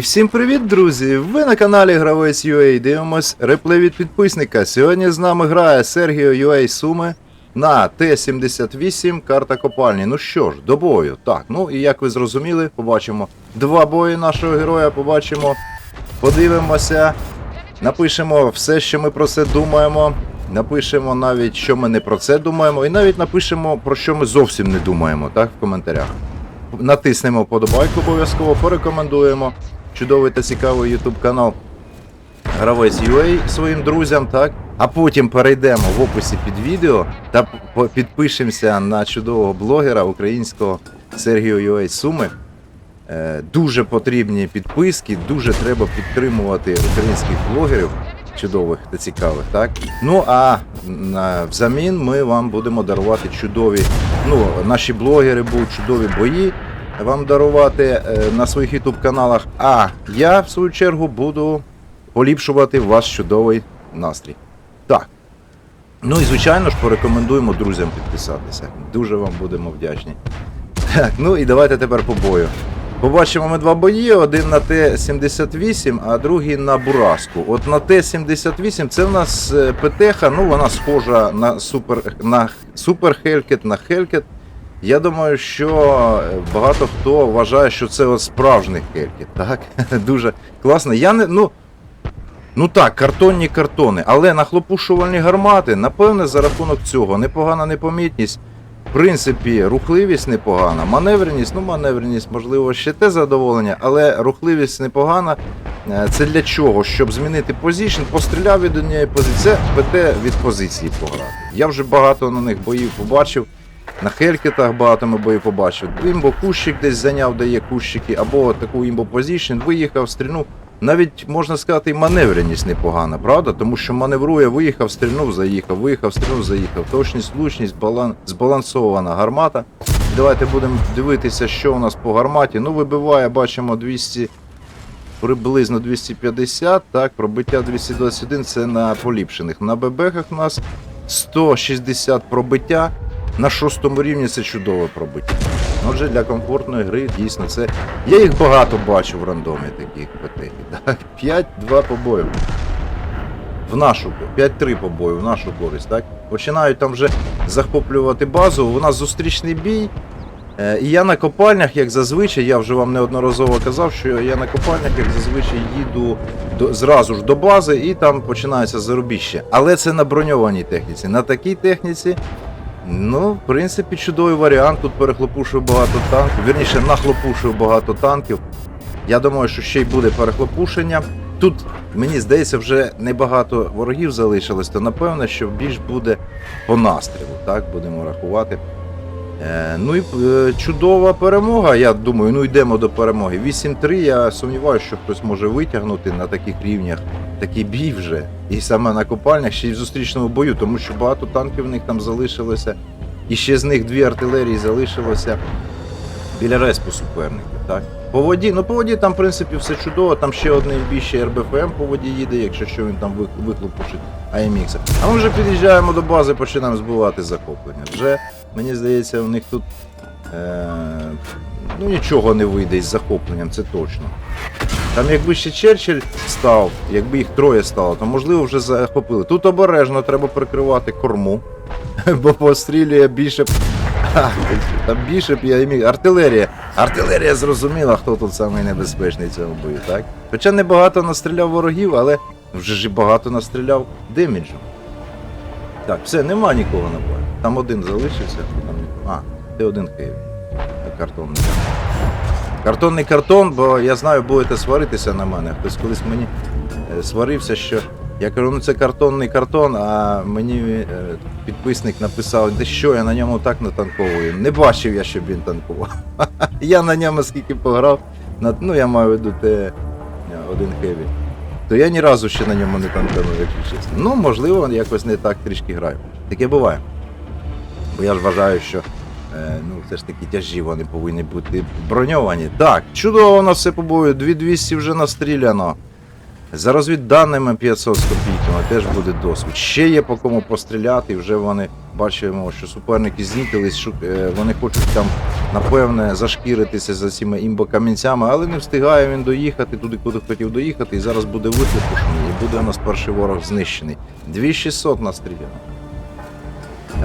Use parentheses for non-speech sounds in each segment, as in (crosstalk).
Всім привіт, друзі! Ви на каналі Гравець UA дивимось реплей від підписника. Сьогодні з нами грає Сергіо UA Суми на Т-78 карта копальні. Ну що ж, до бою. Так, ну і як ви зрозуміли, побачимо два бої нашого героя, побачимо, подивимося, напишемо все, що ми про це думаємо. Напишемо навіть, що ми не про це думаємо, і навіть напишемо, про що ми зовсім не думаємо, так, в коментарях. Натиснемо вподобайку обов'язково, порекомендуємо чудовий та цікавий YouTube канал Гравець UA своїм друзям, так? А потім перейдемо в описі під відео та підпишемося на чудового блогера українського Сергію UA Суми. Е, Дуже потрібні підписки, дуже треба підтримувати українських блогерів чудових та цікавих, так? Ну а взамін ми вам будемо дарувати чудові. Ну, наші блогери будуть чудові бої вам дарувати е, на своїх YouTube каналах. А я, в свою чергу, буду поліпшувати ваш чудовий настрій. Так. Ну і звичайно ж порекомендуємо друзям підписатися. Дуже вам будемо вдячні. Так, ну і давайте тепер по бою. Побачимо ми два бої: один на Т-78, а другий на Бураску. От на Т-78 це в нас е, ПТХ, ну вона схожа на супер на супер Хелькет, на Хелькет. Я думаю, що е, багато хто вважає, що це от справжній Хелькет. Так, (laughs) дуже класно. Я не. ну. Ну так, картонні картони, але нахлопушувальні гармати, напевне, за рахунок цього непогана непомітність. В принципі, рухливість непогана, маневреність, ну маневреність, можливо, ще те задоволення, але рухливість непогана. Е, Це для чого? Щоб змінити позицію, постріляв від однієї позиції, це ПТ від позиції пограти. Я вже багато на них боїв побачив. На Хелькетах багато ми боїв побачив. Імбо кущик десь зайняв, де є кущики, або таку імбо позицію, виїхав, стрільнув. Навіть можна сказати, і маневреність непогана, правда? Тому що маневрує, виїхав, стрільнув, заїхав, виїхав, стрільнув, заїхав. Точність, влучність, балан... збалансована гармата. Давайте будемо дивитися, що у нас по гарматі. Ну, вибиває, бачимо 200, приблизно 250, так, пробиття 221 це на поліпшених. На бебехах у нас 160 пробиття. На шостому рівні це чудове пробиття. Отже, для комфортної гри дійсно це. Я їх багато бачу в рандомі таких. Так, 5-2 побою. В нашу 5-3 побою, в нашу користь, так? Починають там вже захоплювати базу. У нас зустрічний бій. Е, І я на копальнях, як зазвичай, я вже вам неодноразово казав, що я на копальнях, як зазвичай, їду до, зразу ж до бази і там починається зарубіще. Але це на броньованій техніці. На такій техніці Ну, в принципі, чудовий варіант. Тут перехлопушив багато танків. Вірніше, нахлопушив багато танків. Я думаю, що ще й буде перехлопушення. Тут, мені здається, вже небагато ворогів залишилось, то напевно, що більш буде по настрілу, так, будемо рахувати. Е, ну і е, чудова перемога. Я думаю, ну йдемо до перемоги. 8-3. Я сумніваюся, що хтось може витягнути на таких рівнях такий бій вже. І саме на копальнях, ще й в зустрічному бою, тому що багато танків в них там залишилося. І ще з них дві артилерії залишилося біля респу суперника. Так? По воді, ну по воді там, в принципі, все чудово. Там ще один бій, ще РБФМ по воді їде, якщо що він там вихлопушить АМХ. А ми вже під'їжджаємо до бази, починаємо збивати захоплення. Вже, мені здається, у них тут е- ну, нічого не вийде із захопленням, це точно. Там якби ще Черчилль став, якби їх троє стало, то можливо вже захопили. Тут обережно треба прикривати корму, (laughs) бо пострілює більше. Там більше б я міг. Артилерія. Артилерія зрозуміла, хто тут самий небезпечний цьому бою, так? Хоча небагато настріляв ворогів, але вже ж і багато настріляв деміджу. Так, все, нема нікого на полі. Там один залишився. А, ти один хейв. Картонний. Картонний картон, бо я знаю, будете сваритися на мене. Хтось колись мені е, сварився, що я кажу, ну це картонний картон, а мені е, підписник написав, де що я на ньому так натанковую. Не бачив я, щоб він танкував. (laughs) Я на ньому скільки пограв, ну я маю в виду те е, один хеві. То я ні разу ще на ньому не танканув, якщо чесно. Ну, можливо, якось не так трішки граю. Таке буває. Бо я ж вважаю, що е, ну, все ж таки тяжі вони повинні бути броньовані. Так, чудово у нас все по бою. 2200 вже настріляно. За розвідданими 500 з копійками теж буде досвід. Ще є по кому постріляти, вже вони бачимо, що суперники знітились, шу- е, вони хочуть там напевне, зашкіритися за цими імбокамінцями, але не встигає він доїхати туди, куди хотів доїхати, і зараз буде вихлопушений, і буде у нас перший ворог знищений. 2600 настріляно.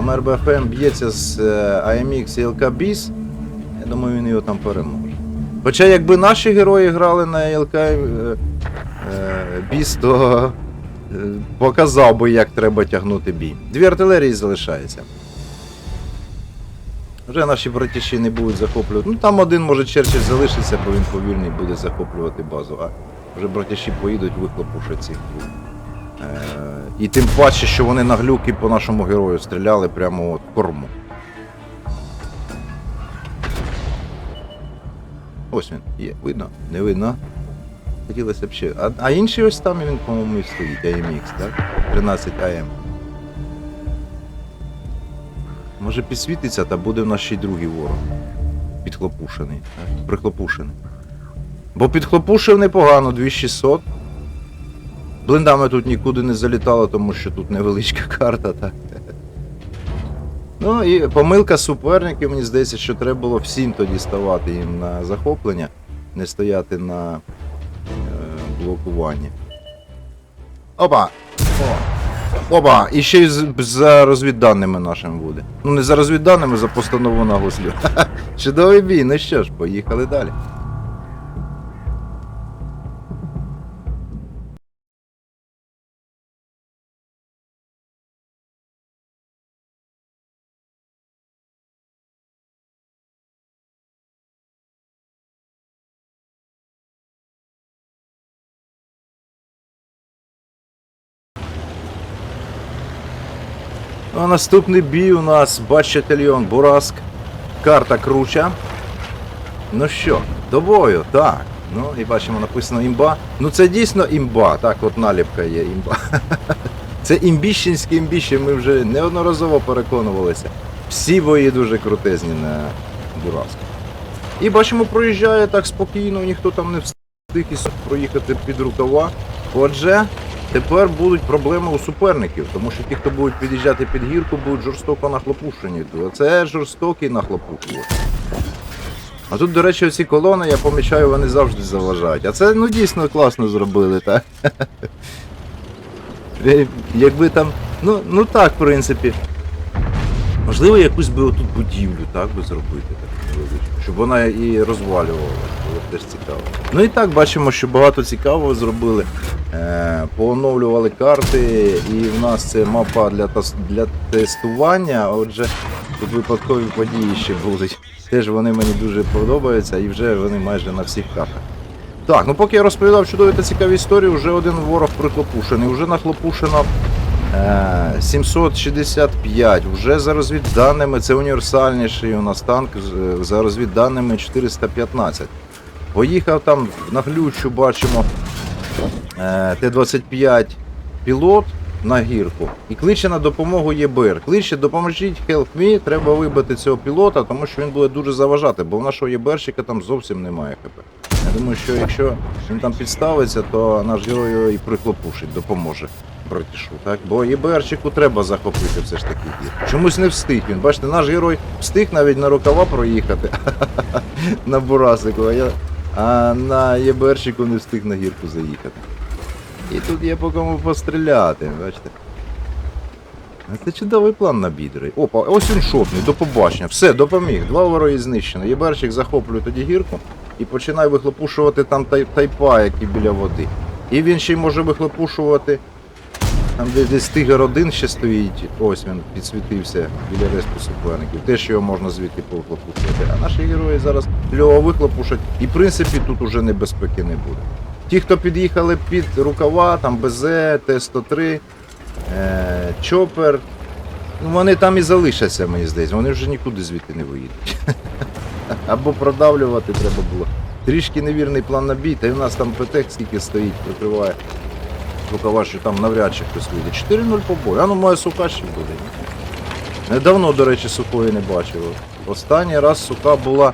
МРБФМ б'ється з е, AMX і ЛК Біс. Я думаю, він його там переможе. Хоча якби наші герої грали на ЛК е, е, Біс, то показав би, як треба тягнути бій. Дві артилерії залишається. Вже наші братіші не будуть захоплювати. Ну там один може Черчилль залишиться, бо він повільний буде захоплювати базу, а вже братіші поїдуть, вихлопушать цих і тим паче, що вони на глюки по нашому герою стріляли прямо от корму. Ось він, є, видно, не видно. Хотілося б ще. А, а інший ось там він, по-моєму, і стоїть, AMX, так? 13 AM. Може підсвітиться, та буде в нас ще й другий ворог. Підхлопушений? Прихлопушений. Бо підхлопушив непогано, 2600. Блиндами тут нікуди не залітало, тому що тут невеличка карта, так. Ну і помилка суперників, мені здається, що треба було всім тоді ставати їм на захоплення, не стояти на е, блокуванні. Опа! Опа! І ще й за розвідданими нашими буде. Ну не за розвідданими, за постанову на гуслю. (laughs) Чудовий бій, ну що ж, поїхали далі. Ну, а наступний бій у нас Бачетельйон Бураск. Карта круча. Ну що, до бою, так. Ну і бачимо, написано імба. Ну це дійсно імба, так, от наліпка є імба. (laughs) Це імбіщенське імбіще, ми вже неодноразово переконувалися. Всі бої дуже крутезні на Бураск. І бачимо, проїжджає так спокійно, ніхто там не встиг проїхати під рукава. Отже, Тепер будуть проблеми у суперників, тому що ті, хто будуть під'їжджати під гірку, будуть жорстоко нахлопушені. Це жорстокий нахлопушувач. А тут, до речі, оці колони, я помічаю, вони завжди заважають. А це ну дійсно класно зробили, так? Е, Якби там. Ну, ну так, в принципі. Можливо, якусь би отут будівлю так би зробити, так щоб вона і б теж цікаво. Ну і так бачимо, що багато цікавого зробили. Е, пооновлювали карти, і в нас це мапа для, для тестування. Отже, тут випадкові події ще будуть. Теж вони мені дуже подобаються і вже вони майже на всіх картах. Так, ну поки я розповідав чудові та цікаві історії, вже один ворог прихлопушений. Вже нахлопушено е, 765. Вже за розвідданими, це універсальніший у нас танк, за розвідданими 415. Поїхав там на глючу, бачимо е, Т-25 пілот на гірку і кличе на допомогу ЄБР. Кличе, допоможіть help me, треба вибити цього пілота, тому що він буде дуже заважати, бо в нашого ЄБРщика там зовсім немає ХП. Я думаю, що якщо він там підставиться, то наш герой його і прихлопушить, допоможе братішу. Так? Бо ЄБРчику треба захопити все ж таки. Чомусь не встиг він. Бачите, наш герой встиг навіть на рукава проїхати (laughs) на Бурасику, а я а на ЄБРчику не встиг на гірку заїхати. І тут є по кому постріляти, бачите. Це чудовий план на бідри. Опа, ось він шопний, до побачення. Все, допоміг. Два вороги знищено. Єберчик захоплює тоді гірку і починає вихлопушувати там тай- тайпа, який біля води. І він ще й може вихлопушувати. Там де десь тигр один ще стоїть, ось він підсвітився біля респу суперників. Теж його можна звідти повихлопушувати. А наші герої зараз льово вихлопушать, і в принципі тут уже небезпеки не буде. Ті, хто під'їхали під рукава, там БЗ, Т-103, е, Чопер, ну вони там і залишаться, мені здається, вони вже нікуди звідти не виїдуть. (laughs) Або продавлювати треба було. Трішки невірний план на бій, та й у нас там ПТ скільки стоїть, прикриває рукава, що там навряд чи хтось вийде. 4-0 по бою. А ну моя сука ще буде. Недавно, до речі, сухої не бачив. Останній раз сука була.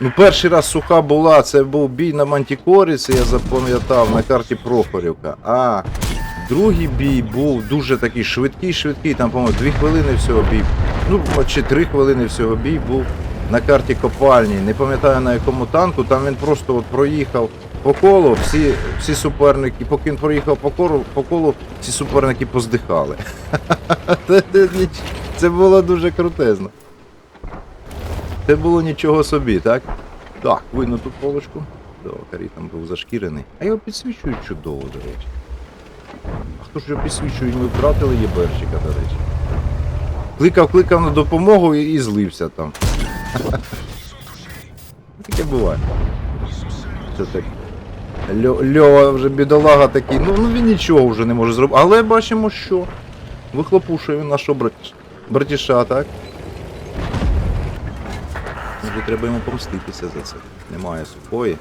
Ну, перший раз суха була, це був бій на Мантікорі, це я запам'ятав на карті Прохорівка. А другий бій був дуже такий швидкий, швидкий, там, по-моєму, дві хвилини всього бій. Ну, чи три хвилини всього бій був на карті копальні, не пам'ятаю на якому танку, там він просто от проїхав по колу, всі, всі суперники, поки він проїхав по колу, по колу, всі суперники поздихали. (laughs) Це, було дуже крутезно. Це було нічого собі, так? Так, видно тут полочку. Карі там був зашкірений. А його підсвічують чудово, до речі. А хто ж його підсвічує? Ми втратили єберчика, до речі. Кликав, кликав на допомогу і, і злився там. (laughs) Таке буває. Це так. Льо, Льова вже бідолага такий, ну, ну він нічого вже не може зробити. Але бачимо, що. Вихлопушує він нашого братіш... братіша, так? Може треба йому помститися за це. Немає сухої.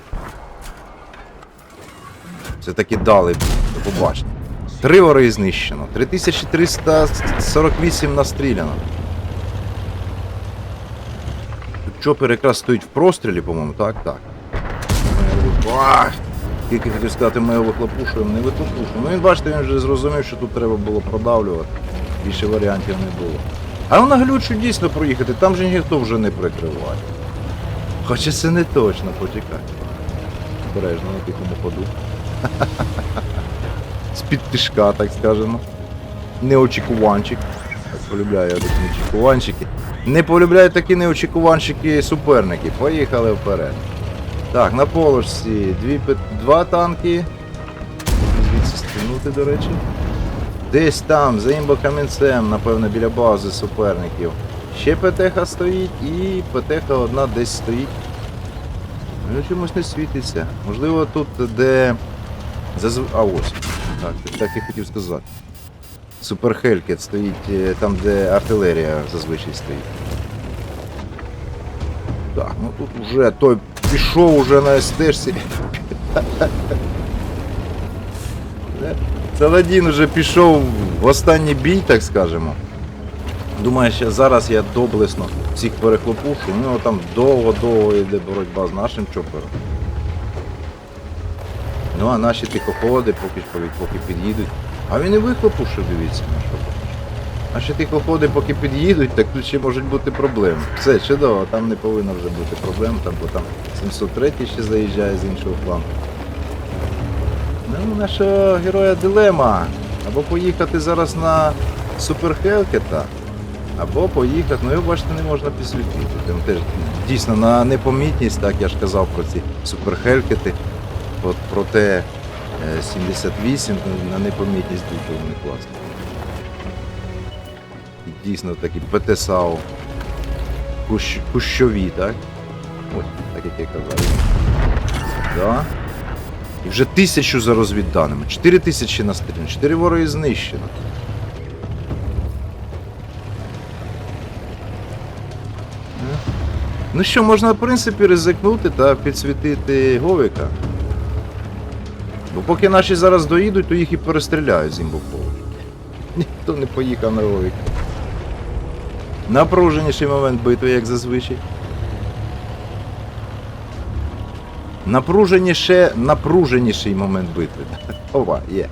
Це таки дали до побачення. Три вори знищено. 3348 настріляно. Чопер якраз стоїть в прострілі, по-моєму, так? Так. Ах! Тільки хотів сказати, ми його вихлопушуємо, не вихлопушуємо. Ну він бачите, він вже зрозумів, що тут треба було продавлювати. Більше варіантів не було. А на глючу дійсно проїхати, там же ніхто вже не прикриває. Хоча це не точно, почекай. Обережно на тихому ходу. (laughs) З-під тишка, так скажемо. Неочікуванчик. Так полюбляю я такі неочікуванчики. Не полюбляю такі неочікуванчики суперники. Поїхали вперед. Так, на положці дві, два танки. Звідси стрінути, до речі. Десь там, за імбокамінцем, напевно, біля бази суперників. Ще ПТХ стоїть і ПТХ одна десь стоїть. Ну чомусь не світиться. Можливо, тут, де. Зазв... А ось. Так, так і хотів сказати. Супер Хелькет стоїть е, там, де артилерія зазвичай стоїть. Так, ну тут уже той пішов уже на стежці. Саладін уже пішов в останній бій, так скажемо. Думаю, що зараз я доблесно всіх перехлопушу. У нього там довго-довго йде боротьба з нашим чопером. Ну а наші тихоходи поки, поки під'їдуть. А він і вихлопушив, дивіться на що. Наші тихоходи поки під'їдуть, так тут ще можуть бути проблеми. Все, чудово, там не повинно вже бути проблем, там, бо там 703 ще заїжджає з іншого флангу. Ну, нашого героя дилема. Або поїхати зараз на Супер Хелкета, або поїхати, ну його бачите, не можна підсвітити. Там теж дійсно на непомітність, так я ж казав про ці Супер Хелкети, от, проте е, 78 на непомітність дуже вони класні. Дійсно такі ПТ-САУ. Кущ, кущові, так? Ось, так як я казав. Да. І вже тисячу за розвідданими. 4 тисячі настріляно, 4 вороги знищено. Ну що, можна в принципі ризикнути та підсвітити Говіка. Бо поки наші зараз доїдуть, то їх і перестріляють з імбополу. Ніхто не поїхав на Говіка. Напруженіший момент битви, як зазвичай. Напруженіше, напруженіший момент битви. (laughs) Ова, є.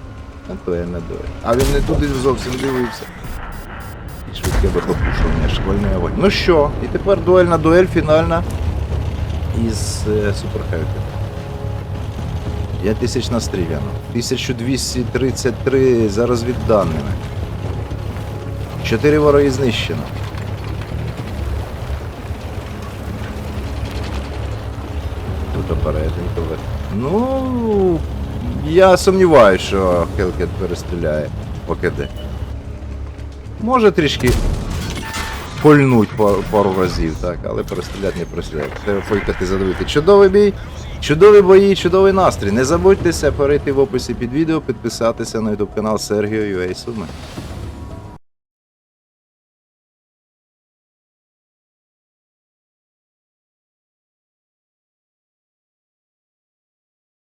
А то я не дою. А він не туди зовсім дивився. І швидке вихлопушування, шквальний огонь. Ну що, і тепер дуельна дуель фінальна із е, Суперхевки. 5 тисяч настріляно. 1233 за розвідданими. 4 вороги знищено. Тут Ну, я сумніваюся, що Хелкет перестріляє по Може трішки польнуть пару, разів, так, але перестріляти не перестріляти. Треба поїхати задавити. Чудовий бій, чудові бої, чудовий настрій. Не забудьтеся перейти в описі під відео, підписатися на YouTube канал UA Суми.